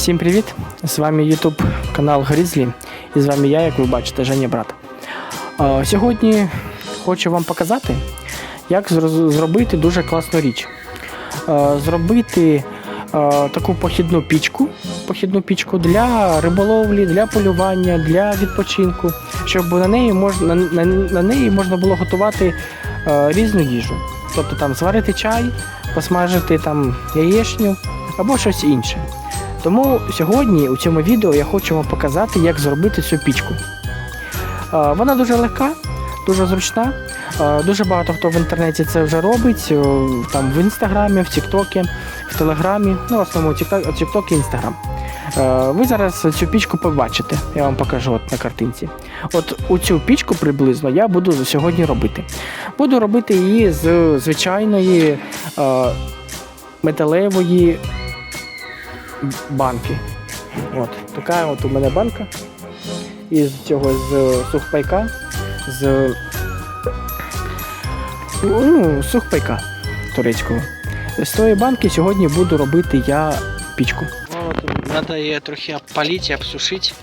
Всім привіт! З вами YouTube канал Грізлі. І з вами я, як ви бачите, Женя Брат. Сьогодні хочу вам показати, як зробити дуже класну річ. Зробити таку похідну пічку, похідну пічку для риболовлі, для полювання, для відпочинку, щоб на неї можна, на, на, неї можна було готувати різну їжу. Тобто там зварити чай, посмажити там яєчню або щось інше. Тому сьогодні у цьому відео я хочу вам показати, як зробити цю пічку. Вона дуже легка, дуже зручна. Дуже багато хто в інтернеті це вже робить, там в інстаграмі, в Тіктокі, в Телеграмі, ну, в основному Тікток і Інстаграм. Ви зараз цю пічку побачите, я вам покажу от на картинці. От у цю пічку приблизно я буду сьогодні робити. Буду робити її з звичайної металевої банки. От, така от у мене банка. Із цього з сухпайка. З ну, сухпайка турецького. З тої банки сьогодні буду робити я пічку. Вот, надо ее трохи обпалить и обсушить.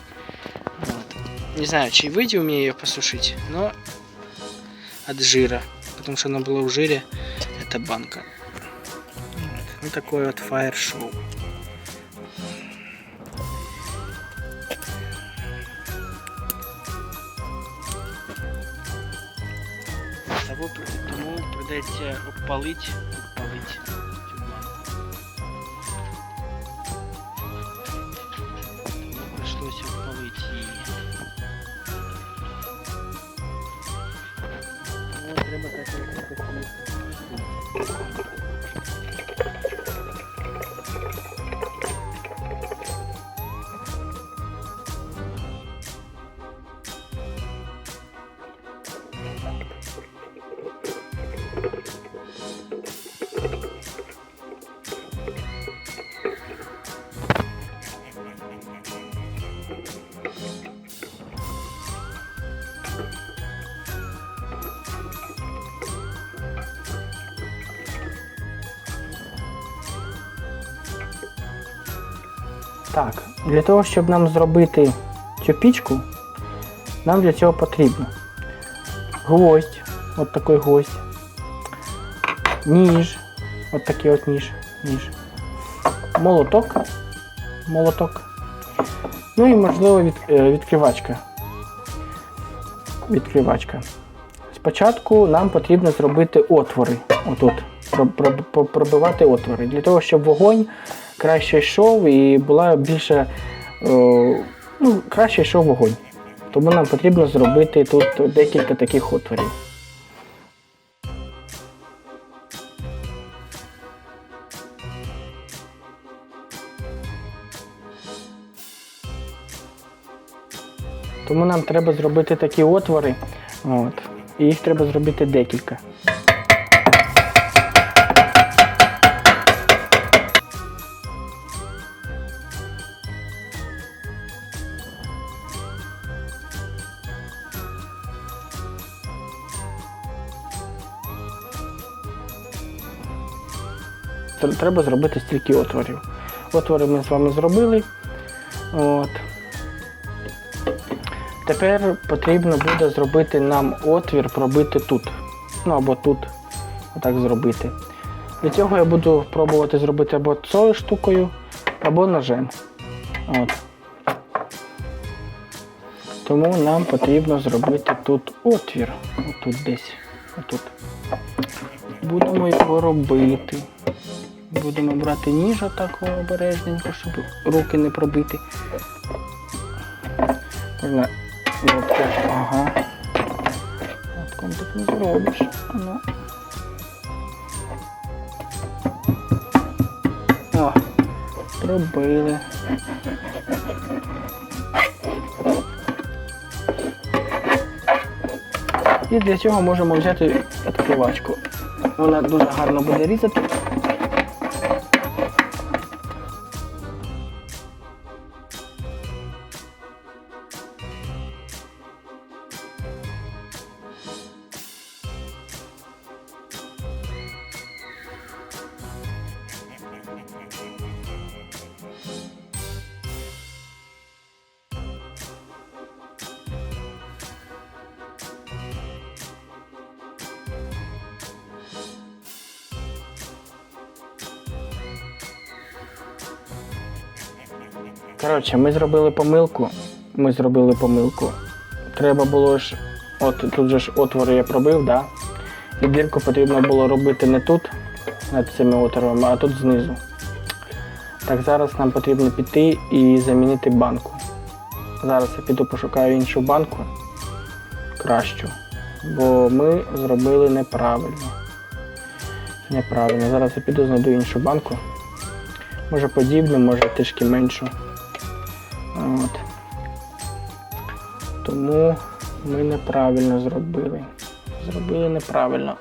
Вот. Не знаю, чи выйдет у меня ее посушить, но от жира. Потому что она была в жире, эта банка. Вот. Ну, такой вот фаер-шоу. Придеться обпалить, обпалить Так, для того, щоб нам зробити цю пічку, нам для цього потрібно гвоздь, от такий гвоздь, ніж, от такий от ніж, ніж, молоток, молоток, ну і можливо від, е, відкривачка. Відкривачка. Спочатку нам потрібно зробити отвори. Отут. Про- про- про- Пробивати отвори. Для того, щоб вогонь краще йшов і була більше. е, ну, краще йшов вогонь. Тому нам потрібно зробити тут декілька таких отворів. Тому нам треба зробити такі отвори. От. І їх треба зробити декілька. Треба зробити стільки отворів. Отвори ми з вами зробили. От. Тепер потрібно буде зробити нам отвір, пробити тут. Ну або тут. Отак зробити. Для цього я буду пробувати зробити або цією штукою, або ножем. От. Тому нам потрібно зробити тут отвір. Отут десь. Отут. Будемо його робити. Будемо брати ніж отак обережненько, щоб руки не пробити. Можна от так, ага. От так не зробиш. А Ну. О, зробили. І для цього можемо взяти відкривачку. Вона дуже гарно буде різати. Коротше, ми зробили помилку. Ми зробили помилку. Треба було ж. От тут же ж отвори я пробив, да? І дірку потрібно було робити не тут, над цими отворами, а тут знизу. Так, зараз нам потрібно піти і замінити банку. Зараз я піду пошукаю іншу банку кращу. Бо ми зробили неправильно. Неправильно. Зараз я піду знайду іншу банку. Може подібну, може трішки меншу. От. Тому ми неправильно зробили. Зробили неправильно.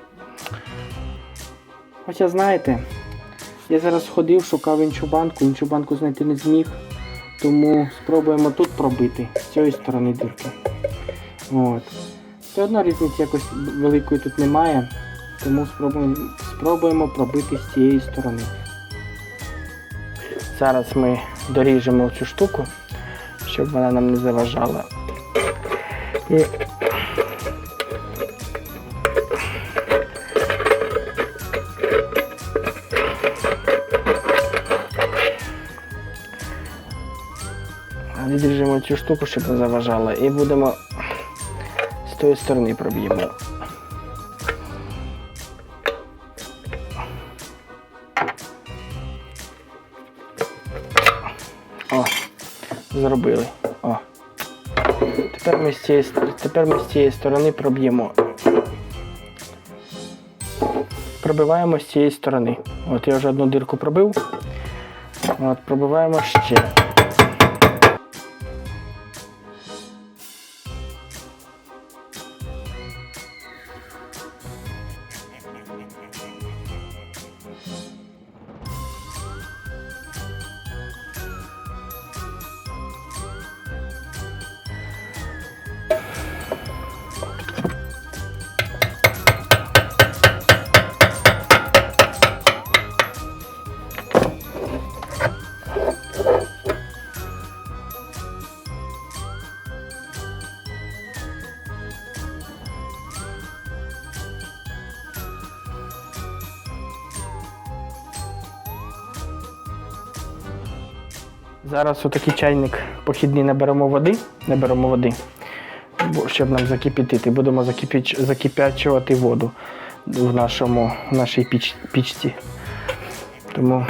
Хоча знаєте, я зараз ходив, шукав іншу банку, іншу банку знайти не зміг. Тому спробуємо тут пробити з цієї сторони дірки. От. Все одно різниці якось великої тут немає, тому спробуємо, спробуємо пробити з цієї сторони. Зараз ми доріжемо цю штуку, щоб вона нам не заважала. І... Відріжемо цю штуку, щоб не заважала, і будемо з тої сторони проб'ємо. Зробили. О. Тепер ми з цієї, тепер ми з цієї сторони проб'ємо. Пробиваємо з цієї сторони. От я вже одну дирку пробив. От, пробиваємо ще. Зараз отакий чайник похідний наберемо води, наберемо води, щоб нам закипятити. Будемо закипячувати воду в, нашому, в нашій піч, пічці. Тому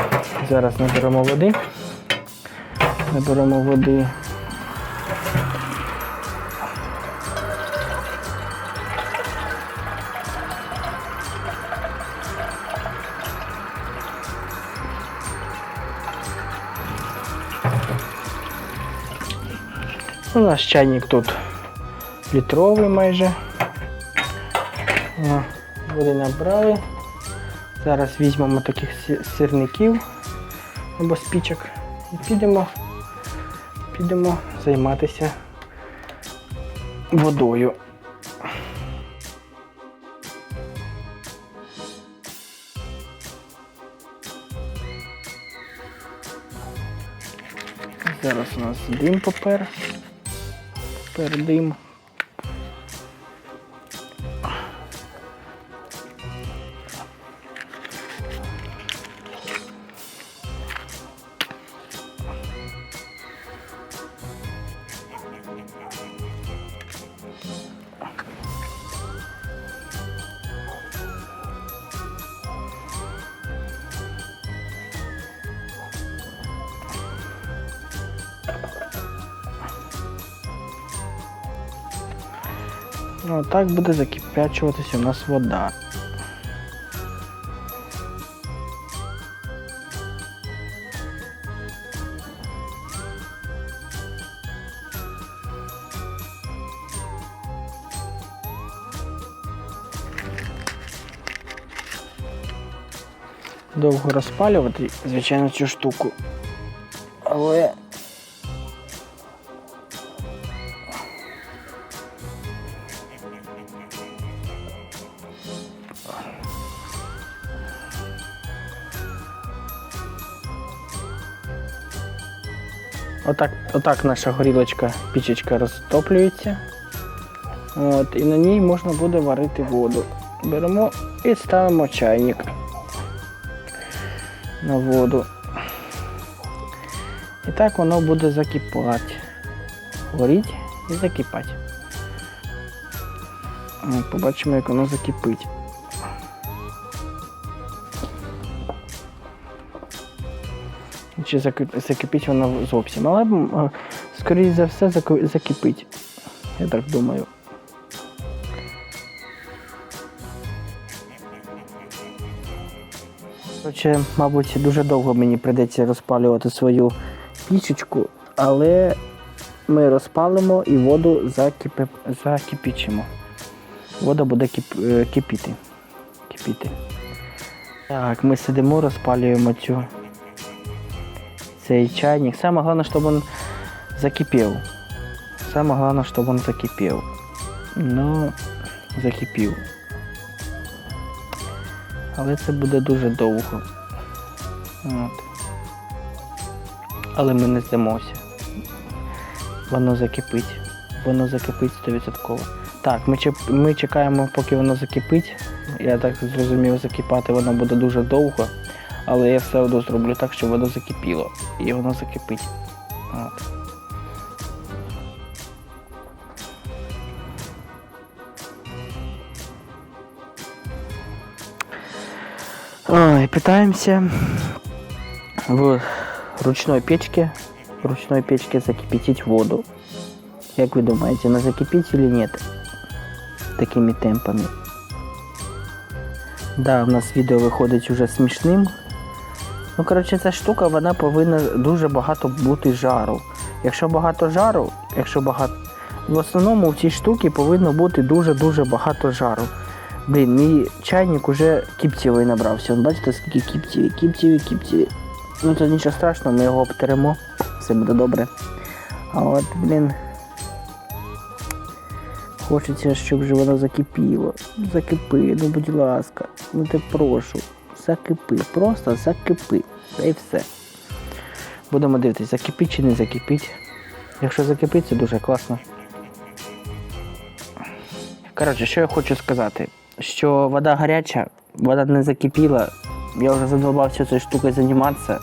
зараз наберемо води. Наберемо води. У нас чайник тут літровий майже. Води набрали. Зараз візьмемо таких сірників або спічок і підемо, підемо займатися водою. Зараз у нас дим попер. Попер так буде закипячуватися у нас вода. Довго розпалювати, звичайно, цю штуку. Але Отак, отак наша горілочка, пічечка розтоплюється. От, і на ній можна буде варити воду. Беремо і ставимо чайник на воду. І так воно буде закипати. Горіть і закипати. Побачимо, як воно закипить. Чи закип- закипить воно зовсім. Але, скоріш за все, заки- закипить. Я так думаю. Коротше, мабуть, дуже довго мені прийдеться розпалювати свою пічечку, але ми розпалимо і воду закипи... закипічимо. Вода буде кип... е, кипіти. кипіти. Так, ми сидимо, розпалюємо цю... цей чайник. Саме головне, щоб він закипів. Саме головне, щоб він закипів. Ну, закипів. Але це буде дуже довго. От. Але ми не здамося. Воно закипить. Воно закипить 100%. Так, ми чекаємо, поки воно закипить. Я так зрозумів, закипати воно буде дуже довго. Але я все одно зроблю так, щоб воно закипіло. І воно закипить. От. Ой, питаемся в ручной печке, в ручной печке закипятить воду. Як ви думаєте, она закипить или нет? Такими темпами. Да, у нас відео виходить уже смішним. Ну, коротше, ця штука, вона повинна дуже багато бути жару. Якщо багато жару, якщо багато. В основному в цій штуці повинно бути дуже-дуже багато жару. Блін, мій чайник уже кіптєвий набрався. Вон, бачите, скільки кіптєві, кіптєві, кіптєві. Ну це нічого страшного, ми його обтеремо, все буде добре. А от, блін. Хочеться, щоб же воно закипіло. Закипи, ну будь ласка, ну те прошу. Закипи, просто закипи. Та й все. Будемо дивитися, закипить чи не закипить. Якщо закипить, це дуже класно. Коротше, що я хочу сказати, що вода гаряча, вода не закипіла. Я вже задолбався цією штукою займатися.